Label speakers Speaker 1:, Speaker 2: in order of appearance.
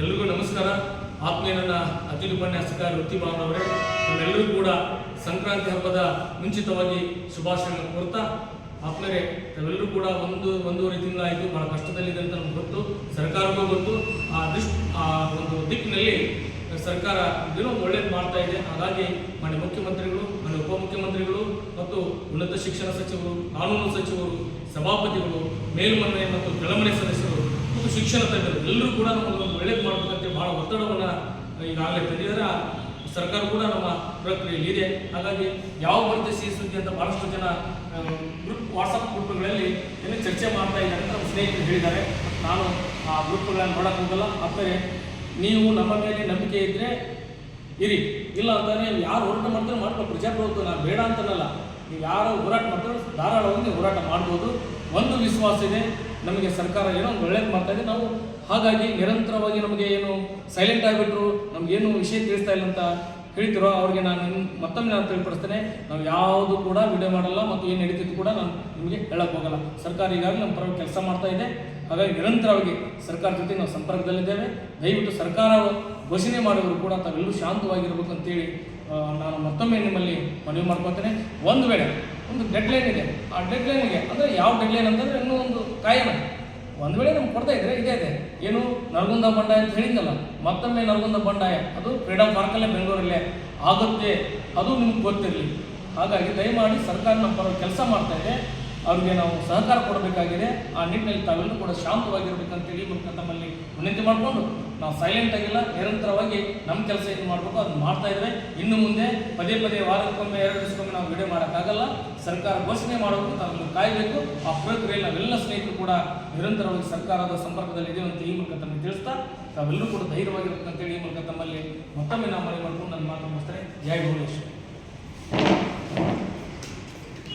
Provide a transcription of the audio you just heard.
Speaker 1: ಎಲ್ರಿಗೂ ನಮಸ್ಕಾರ. ಆತ್ಮೀಯ ನನ್ನ ಅತಿಥಿ ಉಪನ್ಯಾಸಕ ವೃತ್ತಿ ಭಾವನವರೇ ನಿಮ್ಮೆಲ್ಲರೂ ಕೂಡ ಸಂಕ್ರಾಂತಿ ಹಬ್ಬದ ಮುಂಚಿತವಾಗಿ ಶುಭಾಶಯಗಳನ್ನು ಕೋರ್ತಾ, ಆತ್ಮೀಯರೇ, ನಾವೆಲ್ಲರೂ ಕೂಡ ಒಂದು, ಒಂದೂವರೆ ತಿಂಗಳಾಯಿತು, ಬಹಳ ಕಷ್ಟದಲ್ಲಿದೆ ಅಂತ ನಮ್ಗೆ ಗೊತ್ತು, ಸರ್ಕಾರಕ್ಕೂ ಗೊತ್ತು. ಆ ದೃಷ್ಟಿ ಆ ಒಂದು ದಿಕ್ಕಿನಲ್ಲಿ ಸರ್ಕಾರ ಏನೋ ಒಳ್ಳೇದು ಮಾಡ್ತಾ ಇದೆ. ಹಾಗಾಗಿ ಮಾನ್ಯ ಮುಖ್ಯಮಂತ್ರಿಗಳು, ಮಾನ್ಯ ಉಪಮುಖ್ಯಮಂತ್ರಿಗಳು ಮತ್ತು ಉನ್ನತ ಶಿಕ್ಷಣ ಸಚಿವರು, ಕಾನೂನು ಸಚಿವರು, ಸಭಾಪತಿಗಳು, ಮೇಲ್ಮನೆ ಮತ್ತು ಕೆಳಮನೆ ಸದಸ್ಯರು ಮತ್ತು ಶಿಕ್ಷಣ ತಜ್ಞರು ಎಲ್ಲರೂ ಕೂಡ ನಮಗೊಂದು ಒಳ್ಳೇದು ಮಾಡಬೇಕಂತ ಭಾಳ ಒತ್ತಡವನ್ನು ಈಗಾಗಲೇ ತಂದಿದ್ದಾರೆ. ಸರ್ಕಾರ ಕೂಡ ನಮ್ಮ ಪ್ರಕ್ರಿಯೆಯಲ್ಲಿ ಇದೆ. ಹಾಗಾಗಿ ಯಾವ ಬರುತ್ತೆ ಸಿಹಿ ಸುದ್ದಿ ಅಂತ ಬಹಳಷ್ಟು ಜನ ಗ್ರೂಪ್ ವಾಟ್ಸಪ್ ಗ್ರೂಪ್ಗಳಲ್ಲಿ ಏನು ಚರ್ಚೆ ಮಾಡ್ತಾ ಇದ್ದಾರೆ ಅಂತ ನಮ್ಮ ಸ್ನೇಹಿತರು ಹೇಳಿದ್ದಾರೆ. ನಾನು ಆ ಗ್ರೂಪ್ಗಳನ್ನು ನೋಡಕ್ಕೆ ಹೋಗಲ್ಲ. ಆದರೆ ನೀವು ನಮ್ಮ ಮೇಲೆ ನಂಬಿಕೆ ಇದ್ದರೆ ಇರಿ. ಇಲ್ಲ ಅಂತಾನೆ ಯಾರು ಹೋರಾಟ ಮಾಡ್ತಾರೆ ಮಾಡ್ಕೊಂಡು ಪ್ರಜಾಪ್ರಭುತ್ವ ನಾನು ಬೇಡ ಅಂತನಲ್ಲ. ನೀವು ಯಾರು ಹೋರಾಟ ಮಾಡ್ತಾರೋ ಧಾರಾಳವಾಗಿ ಹೋರಾಟ ಮಾಡ್ಬೋದು. ಒಂದು ವಿಶ್ವಾಸ ಇದೆ, ನಮಗೆ ಸರ್ಕಾರ ಏನೋ ಒಂದು ಒಳ್ಳೇದು ಮಾಡ್ತಾ ಇದೆ. ನಾವು ಹಾಗಾಗಿ ನಿರಂತರವಾಗಿ ನಮಗೆ ಏನು ಸೈಲೆಂಟ್ ಆಗಿಬಿಟ್ರು ನಮಗೇನು ವಿಷಯ ತಿಳಿಸ್ತಾ ಇಲ್ಲ ಅಂತ ಹೇಳ್ತಿರೋ ಅವ್ರಿಗೆ ನಾನು ಮತ್ತೊಮ್ಮೆ ನಾನು ತಿಳಿಪಡಿಸ್ತೇನೆ. ನಾವು ಯಾವುದು ಕೂಡ ವಿಡಿಯೋ ಮಾಡಲ್ಲ ಮತ್ತು ಏನು ನಡೀತಿದ್ದು ಕೂಡ ನಾನು ನಿಮಗೆ ಹೇಳಕ್ಕೆ ಹೋಗಲ್ಲ. ಸರ್ಕಾರ ಈಗಾಗಲೇ ನಮ್ಮ ಪರವಾಗಿ ಕೆಲಸ ಮಾಡ್ತಾ ಇದೆ. ಹಾಗಾಗಿ ನಿರಂತರವಾಗಿ ಸರ್ಕಾರ ಜೊತೆ ನಾವು ಸಂಪರ್ಕದಲ್ಲಿದ್ದೇವೆ. ದಯವಿಟ್ಟು ಸರ್ಕಾರ ಘೋಷಣೆ ಮಾಡುವರು ಕೂಡ ತಾವೆಲ್ಲರೂ ಶಾಂತವಾಗಿರ್ಬೇಕು ಅಂತೇಳಿ ನಾನು ಮತ್ತೊಮ್ಮೆ ನಿಮ್ಮಲ್ಲಿ ಮನವಿ ಮಾಡ್ಕೊತೇನೆ ಒಂದು ವೇಳೆ, ಒಂದು ಡೆಡ್ಲೈನ್ ಇದೆ. ಆ ಡೆಡ್ಲೈನ್ಗೆ ಅಂದರೆ ಯಾವ ಡೆಡ್ಲೈನ್ ಅಂತಂದರೆ ಇನ್ನೂ ಒಂದು ಕಾಯನ ಒಂದು ವೇಳೆ ನಮ್ಗೆ ಕೊಡ್ತಾ ಇದ್ರೆ ಇದೇ ಇದೆ. ಏನು ನರಗುಂದ ಬಂಡಾಯ ಅಂತ ಹೇಳಿದ್ನಲ್ಲ, ಮತ್ತೊಮ್ಮೆ ನರಗುಂದ ಬಂಡಾಯ, ಅದು ಫ್ರೀಡಮ್ ಪಾರ್ಕಲ್ಲೇ ಬೆಂಗಳೂರಲ್ಲೇ ಆಗುತ್ತೆ. ಅದು ನಿಮ್ಗೆ ಗೊತ್ತಿರಲಿ. ಹಾಗಾಗಿ ದಯಮಾಡಿ ಸರ್ಕಾರ ನಮ್ಮ ಪರ ಕೆಲಸ ಮಾಡ್ತಾ ಇದೆ. ಅವ್ರಿಗೆ ನಾವು ಸಹಕಾರ ಕೊಡಬೇಕಾಗಿದೆ. ಆ ನಿಟ್ಟಿನಲ್ಲಿ ತಾವೆಲ್ಲರೂ ಕೂಡ ಶಾಂತವಾಗಿರ್ಬೇಕಂತೇಳಿ ಮತ್ತು ತಮ್ಮಲ್ಲಿ ವಿನಂತಿ ಮಾಡಿಕೊಂಡು ನಾವು ಸೈಲೆಂಟ್ ಆಗಿಲ್ಲ, ನಿರಂತರವಾಗಿ ನಮ್ಮ ಕೆಲಸ ಏನು ಮಾಡಬೇಕು ಅದನ್ನ ಮಾಡ್ತಾ ಇದ್ದೇವೆ. ಇನ್ನು ಮುಂದೆ ಪದೇ ಪದೇ ವಾರಕ್ಕೊಮ್ಮೆ, ಎರಡು ದಿವಸಕ್ಕೊಮ್ಮೆ ನಾವು ವಿಡಿಯೋ ಮಾಡೋಕ್ಕಾಗಲ್ಲ. ಸರ್ಕಾರ ಘೋಷಣೆ ಮಾಡೋದು ತಾವು ಕಾಯಬೇಕು. ಆ ಪ್ರಕ್ರಿಯೆಯಲ್ಲಿ ನಾವೆಲ್ಲ ಸ್ನೇಹಿತರು ಕೂಡ ನಿರಂತರವಾಗಿ ಸರ್ಕಾರದ ಸಂಪರ್ಕದಲ್ಲಿ ಇದ್ದೇವೆ ಅಂತ ಈ ಮೂಲಕ ತಮಗೆ ತಿಳಿಸ್ತಾ, ತಾವೆಲ್ಲರೂ ಕೂಡ ಧೈರ್ಯವಾಗಿರ್ಬೇಕಂತೇಳಿ ಈ ಮೂಲಕ ತಮ್ಮಲ್ಲಿ ಮತ್ತೊಮ್ಮೆ ನಾವು ಮನೆ ಮಾಡಿಕೊಂಡು ನನ್ನ ಮಾತು ಮುಗಿಸ್ತಾರೆ ಜಯ ಭುವನೇಶ್ವರ್.